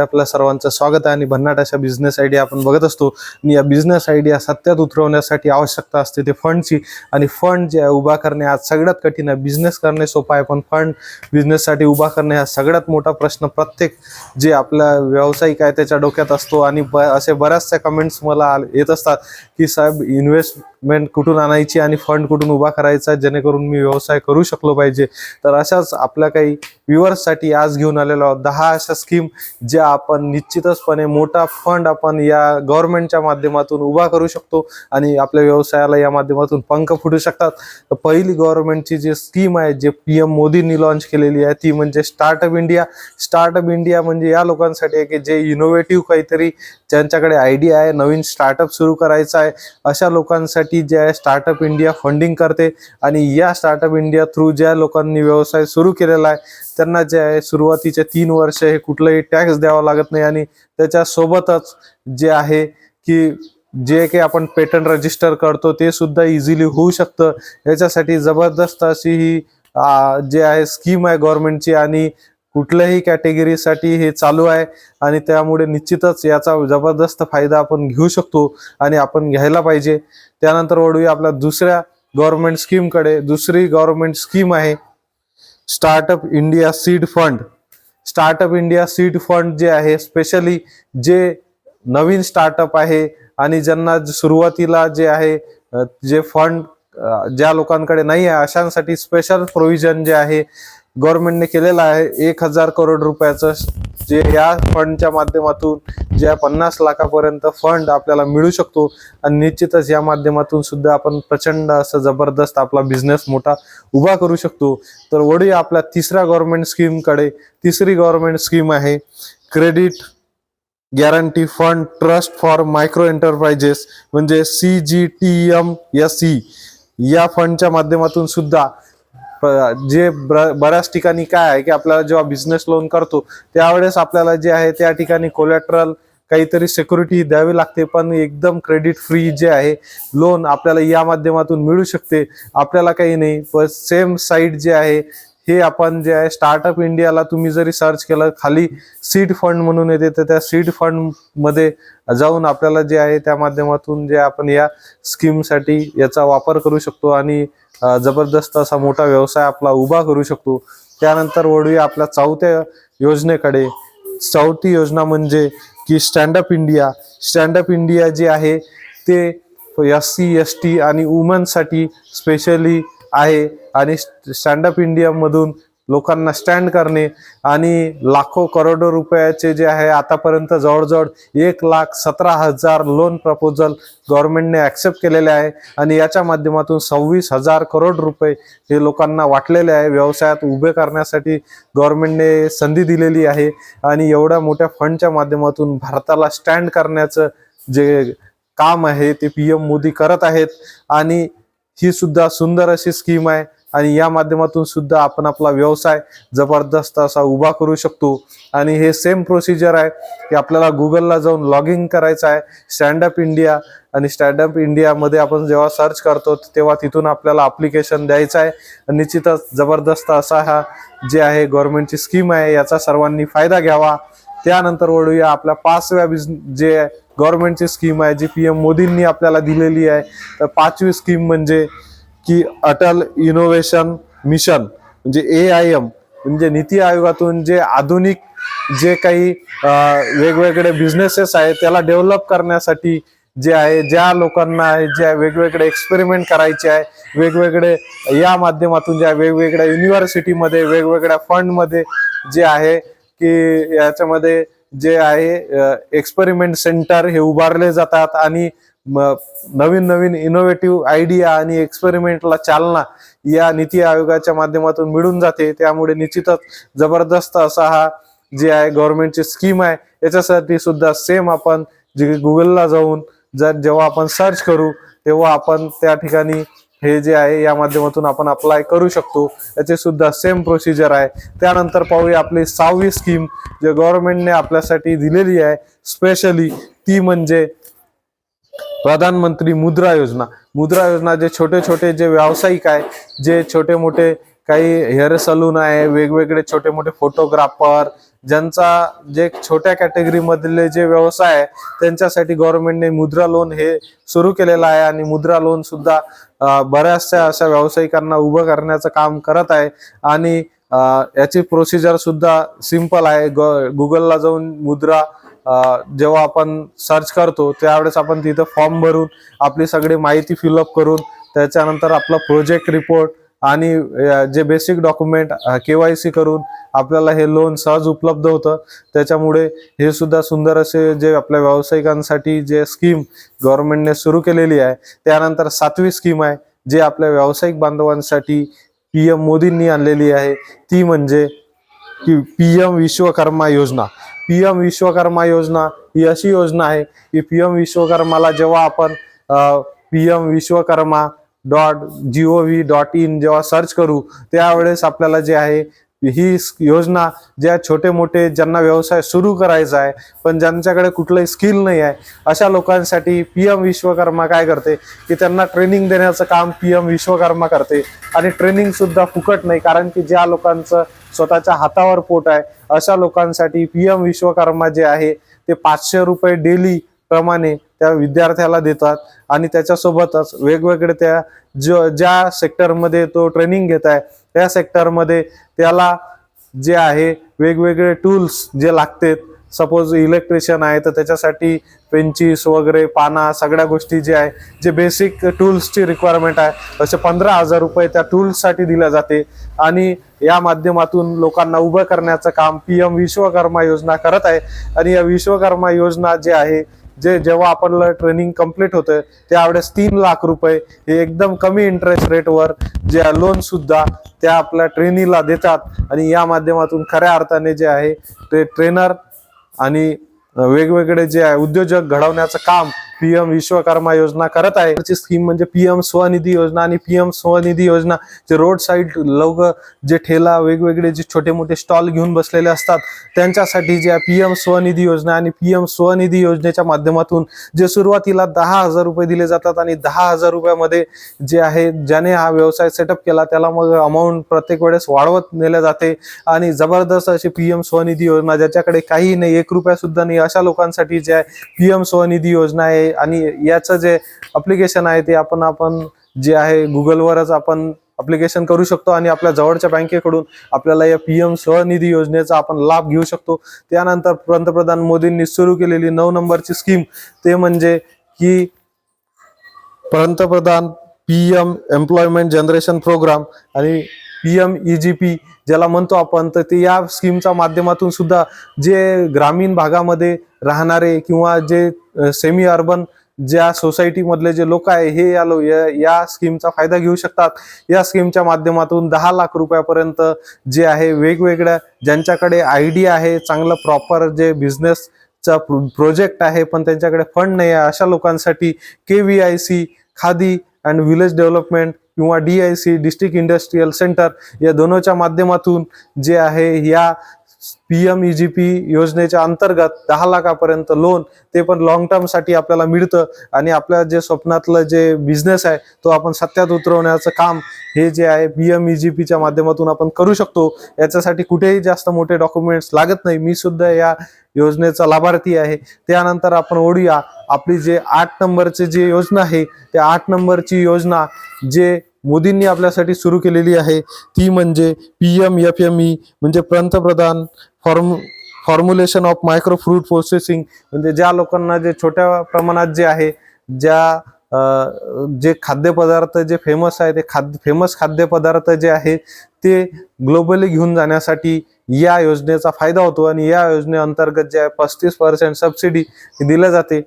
आपल्या सर्वांचं स्वागत आहे आणि भन्नाट अशा बिझनेस आयडिया आपण बघत असतो. आणि या बिझनेस आयडिया सत्यात उतरवण्यासाठी आवश्यकता असते ते फंडची आणि फंड जे आहे उभा करणे आज सगळ्यात कठीण आहे. बिझनेस करणे सोपं आहे पण फंड बिझनेससाठी उभा करणे हा सगळ्यात मोठा प्रश्न. प्रत्येक जे आपला व्यावसायिक आहे त्याच्या डोक्यात असतो. आणि ब असे बऱ्याचशा कमेंट्स मला येत असतात की साहेब इन्व्हेस्टमेंट कुठून आणायची आणि फंड कुठून उभा करायचा जेणेकरून मी व्यवसाय करू शकलो पाहिजे. तर अशाच आपल्या काही व्ह्युअर्ससाठी आज घेऊन आलेलो आहोत. दहा अशा स्कीम ज्या आपण निश्चितचपणे मोठा फंड आपण या गव्हर्नमेंटच्या माध्यमातून उभा करू शकतो आणि आपल्या व्यवसायाला या माध्यमातून पंख फुटू शकतात. तर पहिली गव्हर्नमेंटची जी स्कीम आहे जे पी एम मोदींनी लॉन्च केलेली आहे ती म्हणजे स्टार्टअप इंडिया स्टार्टअप इंडिया म्हणजे या लोकांसाठी आहे की जे इनोव्हेटिव्ह काहीतरी ज्यांच्याकडे आयडिया आहे नवीन स्टार्टअप सुरू करायचा आहे अशा लोकांसाठी जे आहे स्टार्टअप इंडिया फंडिंग करते. आणि या स्टार्टअप इंडिया थ्रू ज्या लोकांनी व्यवसाय सुरू केलेला आहे त्यांना जे आहे सुरुवातीचे तीन वर्ष हे कुठलंही टॅक्स द्यावा लागत नाही. आणि त्याच्यासोबतच जे आहे की जे काही आपण पेटंट रजिस्टर करतो ते सुद्धा इझिली होऊ शकतं. याच्यासाठी जबरदस्त अशी ही जे आहे स्कीम आहे गव्हर्नमेंटची आणि कुठल्याही कॅटेगरीसाठी हे चालू आहे आणि त्यामुळे निश्चितच याचा जबरदस्त फायदा आपण घेऊ शकतो आणि आपण घ्यायला पाहिजे. त्यानंतर वळूया आपल्या दुसऱ्या गव्हर्नमेंट स्कीमकडे दुसरी गव्हर्नमेंट स्कीम आहे startup India seed fund startup India seed fund जे आहे स्पेशली जे नवीन स्टार्टअप आहे आणि ज्यांना सुरुवातीला जे आहे जे फंड ज्या लोकांकडे नाही आहे अशांसाठी स्पेशल प्रोव्हिजन जे आहे गव्हर्नमेंटने केलेलं आहे. एक हजार करोड रुपयाचं जे या फंडच्या माध्यमातून ज्या पन्नास लाखापर्यंत फंड आपल्याला मिळू शकतो आणि निश्चितच या माध्यमातून सुद्धा आपण प्रचंड असं जबरदस्त आपला बिझनेस मोठा उभा करू शकतो. तर वळूया आपल्या तिसऱ्या गव्हर्नमेंट स्कीमकडे. तिसरी गव्हर्नमेंट स्कीम आहे credit guarantee fund trust for micro enterprises म्हणजे C G T M S C या फंडच्या माध्यमातून सुद्धा जे बऱ्याच ठिकाणी काय आहे की आपल्याला जेव्हा बिझनेस लोन करतो त्यावेळेस आपल्याला जे आहे त्या ठिकाणी कोलॅटरल काहीतरी सिक्युरिटी द्यावी लागते. पण एकदम क्रेडिट फ्री जे आहे लोन आपल्याला या माध्यमातून मिळू शकते. आपल्याला काही नाही. पण सेम साईट जे आहे हे आपण जे आहे स्टार्टअप इंडियाला तुम्ही जरी सर्च केलं खाली सीड फंड म्हणून येते तर त्या सीड फंडमध्ये जाऊन आपल्याला जे आहे त्या माध्यमातून जे आपण या स्कीमसाठी याचा वापर करू शकतो आणि जबरदस्त असा मोठा व्यवसाय आपला उभा करू शकतो. त्यानंतर वळूया आपल्या चौथ्या योजनेकडे. चौथी योजना म्हणजे की स्टँडअप इंडिया स्टँडअप इंडिया जे आहे ते एस सी एस टी आणि वुमनसाठी स्पेशली आहे आणि स्टँडअप इंडियामधून लोकांना स्टँड करणे आणि लाखो करोडो रुपयाचे जे आहे आतापर्यंत जवळजवळ एक लाख सतरा हजार लोन प्रपोजल गव्हर्नमेंटने ॲक्सेप्ट केलेले आहे. आणि याच्या माध्यमातून सव्वीस हजार करोड रुपये हे लोकांना वाटलेले आहे. व्यवसायात उभे करण्यासाठी गव्हर्नमेंटने संधी दिलेली आहे. आणि एवढ्या मोठ्या फंडच्या माध्यमातून भारताला स्टँड करण्याचं जे काम आहे ते पी एम मोदी करत आहेत. आणि ही सुद्धा सुंदर अशी स्कीम आहे. आणि या माध्यमातून सुद्धा आपण आपला व्यवसाय जबरदस्त असा उभा करू शकतो. आणि हे सेम प्रोसिजर आहे की आपल्याला गुगलला जाऊन लॉग इन करायचं आहे. स्टँडअप इंडिया आणि स्टँडअप इंडियामध्ये आपण जेव्हा सर्च करतो तेव्हा तिथून आपल्याला अप्लिकेशन द्यायचं आहे. निश्चितच जबरदस्त असा हा जे आहे गव्हर्नमेंटची स्कीम आहे याचा सर्वांनी फायदा घ्यावा. त्यानंतर वळूया आपल्या पाचव्या बिझ जे गव्हर्नमेंटची स्कीम आहे जी पी एम मोदींनी आपल्याला दिलेली आहे. तर पाचवी स्कीम म्हणजे की अटल इनोव्हेशन मिशन म्हणजे ए आय एम म्हणजे नीती आयोगातून जे आधुनिक जे काही वेगवेगळे बिझनेसेस आहेत त्याला डेव्हलप करण्यासाठी जे आहे ज्या लोकांना आहे ज्या वेगवेगळे एक्सपेरिमेंट करायचे आहे वेगवेगळे या माध्यमातून ज्या वेगवेगळ्या युनिव्हर्सिटीमध्ये वेगवेगळ्या फंडमध्ये जे आहे की याच्यामध्ये जे आहे एक्सपेरिमेंट सेंटर हे उभारले जातात आणि नवीन नवीन इनोव्हेटिव्ह आयडिया आणि एक्सपेरिमेंटला चालना या नीती आयोगाच्या माध्यमातून मिळून जाते. त्यामुळे निश्चितच जबरदस्त असा हा जे आहे गव्हर्नमेंटची स्कीम आहे याच्यासाठी सुद्धा सेम आपण जे गुगलला जाऊन जर जेव्हा आपण सर्च करू तेव्हा आपण त्या ठिकाणी हे जे आहे या माध्यमातून आपण अप्लाय करू शकतो. याचे सुद्धा सेम प्रोसिजर आहे. त्यानंतर पाहूया आपली सहावी स्कीम जे गव्हर्नमेंटने आपल्यासाठी दिलेली आहे. स्पेशली ती म्हणजे प्रधानमंत्री मुद्रा योजना. मुद्रा योजना जे छोटे छोटे जे व्यावसायिक आहे जे छोटे मोठे काही हेअर सलून आहे वेगवेगळे छोटे मोठे फोटोग्राफर ज्यांचा जे छोट्या कॅटेगरीमधले जे व्यवसाय आहे त्यांच्यासाठी गव्हर्नमेंटने मुद्रा लोन हे सुरू केलेलं आहे आणि मुद्रा लोन सुद्धा बऱ्याचशा अशा व्यावसायिकांना उभं करण्याचं काम करत आहे. आणि याची प्रोसिजर सुद्धा सिंपल आहे. गुगलला जाऊन मुद्रा जेव्हा आपण सर्च करतो त्यावेळेस आपण तिथं फॉर्म भरून आपली सगळी माहिती फिलअप करून त्याच्यानंतर आपला प्रोजेक्ट रिपोर्ट आणि जे बेसिक डॉक्युमेंट केवायसी करून आपल्याला हे लोन सहज उपलब्ध होतं. त्याच्यामुळे हे सुद्धा सुंदर असे जे आपल्या व्यावसायिकांसाठी जे स्कीम गव्हर्नमेंटने सुरू केलेली आहे त्यानंतर सातवी स्कीम आहे जे आपल्या व्यावसायिक बांधवांसाठी पी एम मोदींनी आणलेली आहे. ती म्हणजे की पी एम विश्वकर्मा योजना. पी एम विश्वकर्मा योजना ही अशी योजना आहे की पी एम विश्वकर्माला जेव्हा आपण P M Vishwakarma dot G O V dot in जेव्हा सर्च करू त्यावेळेस आपल्याला जे आहे ही योजना ज्या छोटे मोठे ज्यांना व्यवसाय सुरू करायचा आहे पण ज्यांच्याकडे कुठलंही स्किल नाही आहे अशा लोकांसाठी पी एम विश्वकर्मा काय करते की त्यांना ट्रेनिंग देण्याचं काम पी एम विश्वकर्मा करते. आणि ट्रेनिंग सुद्धा फुकट नाही कारण की ज्या लोकांचं स्वतःच्या हातावर पोट आहे अशा लोकांसाठी पी एम विश्वकर्मा जे आहे ते पाचशे रुपये डेली प्रमाणे त्या विद्यार्थ्याला देतात आणि त्याच्यासोबतच वेगवेगळे त्या जो ज्या सेक्टरमध्ये तो ट्रेनिंग घेत आहे त्या सेक्टरमध्ये त्याला जे आहे वेगवेगळे टूल्स जे लागतात. सपोज इलेक्ट्रिशियन आहे तर त्याच्यासाठी पेंचिस वगैरे पाना सगळ्या गोष्टी जे आहे जे बेसिक टूल्सची रिक्वायरमेंट आहे असे पंधरा हजार रुपये त्या टूल्ससाठी दिल्या जाते. आणि या माध्यमातून लोकांना उभं करण्याचं काम पी एम विश्वकर्मा योजना करत आहे. आणि या विश्वकर्मा योजना जे आहे जे जेव्हा आपलं ट्रेनिंग कंप्लीट होतं त्यावेळेस तीन लाख रुपये हे एकदम कमी इंटरेस्ट रेटवर जे लोन सुद्धा त्या आपल्या ट्रेनीला देतात. आणि या माध्यमातून खऱ्या अर्थाने जे आहे ते ट्रेनर आणि वेगवेगळे जे आहे उद्योजक घडवण्याचं काम पीएम विश्वकर्मा योजना करत आहे. त्याची स्कीम म्हणजे पीएम स्वनिधी योजना आणि पीएम स्वनिधी योजना जे रोड साईड लोक जे ठेला वेगवेगळे जे छोटे मोठे स्टॉल घेऊन बसलेले असतात त्यांच्यासाठी जे पीएम स्वनिधी योजना आणि पीएम स्वनिधी योजनेच्या माध्यमातून जे सुरुवातीला दहा हजार रुपये दिले जातात आणि दहा हजार रुपयामध्ये जे आहे ज्याने हा व्यवसाय सेटअप केला त्याला मग अमाऊंट प्रत्येक वेळेस वाढवत नेल्या जाते आणि जबरदस्त अशी पीएम स्वनिधी योजना ज्याच्याकडे काही नाही एक रुपया सुद्धा नाही अशा लोकांसाठी जे आहे पीएम स्वनिधी योजना आहे आणि याचं जे अप्लिकेशन आहे ते आपण आपण जे आहे गुगलवरच आपण अप्लिकेशन करू शकतो आणि आपल्या जवळच्या बँकेकडून आपल्याला या पी एम स्वनिधी योजनेचा आपण लाभ घेऊ शकतो. त्यानंतर पंतप्रधान मोदींनी सुरू केलेली नऊ नंबरची स्कीम ते म्हणजे की पंतप्रधान P M employment generation programme आणि P M E G P ज्याला म्हणतो आपण तर ते या स्कीमच्या माध्यमातून सुद्धा जे ग्रामीण भागामध्ये राहणारे किंवा जे सेमी अर्बन ज्या सोसायटीमधले जे लोक आहे हे या लो या या स्कीमचा फायदा घेऊ शकतात. या स्कीमच्या माध्यमातून दहा लाख रुपयापर्यंत जे आहे वेगवेगळ्या ज्यांच्याकडे आयडिया आहे चांगलं प्रॉपर जे बिझनेसचा प्रोजेक्ट आहे पण त्यांच्याकडे फंड नाही आहे अशा लोकांसाठी K V I C Khadi and village development किंवा D I C district industrial centre या दोनोंच्या माध्यमातून जे आहे या P M E G P योजनेच्या अंतर्गत दहा लाखापर्यंत लोन ते पण लॉंग टर्मसाठी आपल्याला मिळतं. आणि आपल्या जे स्वप्नातलं जे बिझनेस आहे तो आपण सत्यात उतरवण्याचं काम हे जे आहे पी एम ई जी पीच्या माध्यमातून आपण करू शकतो. याच्यासाठी कुठेही जास्त मोठे डॉक्युमेंट्स लागत नाही. मी सुद्धा या योजनेचा लाभार्थी आहे. त्यानंतर आपण ओढूया. आपली जे आठ नंबरची जी योजना आहे त्या आठ नंबरची योजना जे मोदींनी आपल्यासाठी सुरू केलेली आहे ती म्हणजे P M F M E म्हणजे पंतप्रधान form formulation of micro fruit processing. म्हणजे ज्या लोकांना जे छोट्या प्रमाणात जे आहे ज्या जे खाद्यपदार्थ जे फेमस आहे ते खाद्य फेमस खाद्यपदार्थ जे आहे ते ग्लोबली घेऊन जाण्यासाठी या योजनेचा फायदा होतो. आणि या योजनेअंतर्गत जे आहे पस्तीस पर्सेंट सबसिडी दिल्या जाते